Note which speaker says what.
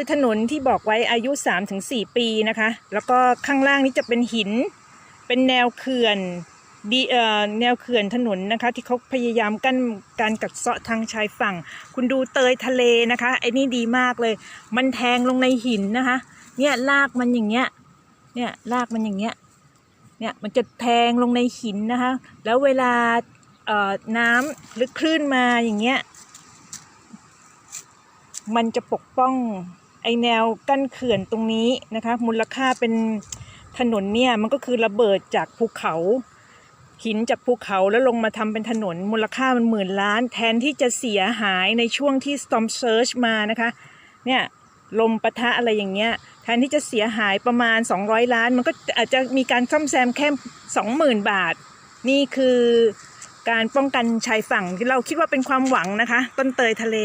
Speaker 1: ือถนนที่บอกไว้อายุ 3-4 ปีนะคะ แล้วก็ข้างล่างนี้จะเป็นหิน เป็นแนวเขื่อนดีเอ่อแนวเขื่อนถนนนะคะ ที่เขาพยายามกั้นการกัดเซาะทางชายฝั่ง คุณดูเตยทะเลนะคะไอ้นี่ดีมากเลย มันแทงลงในหินนะคะ เนี่ยลากมันอย่างเงี้ยเนี่ยลากมันอย่างเงี้ยเนี่ยมันจะแทงลงในหินนะคะ แล้วเวลาเอ่อน้ำหรือคลื่นมาอย่างเงี้ยมันจะปกป้อง ไอแนวกั้นเขื่อนตรงนี้นะคะ มูลค่าเป็นถนนเนี่ยมันก็คือระเบิดจากภูเขาหินจากภูเขาแล้วลงมาทำเป็นถนนมูลค่ามันหมื่นล้าน แทนที่จะเสียหายในช่วงที่ storm surge มานะคะ เนี่ยลมปะทะอะไรอย่างเงี้ย แทนที่จะเสียหายประมาณ 200 ล้าน มันก็อาจจะมีการซ่อมแซมแค่20,000 บาท นี่คือการป้องกันชายฝั่งที่เราคิดว่าเป็นความหวังนะคะ ต้นเตยทะเล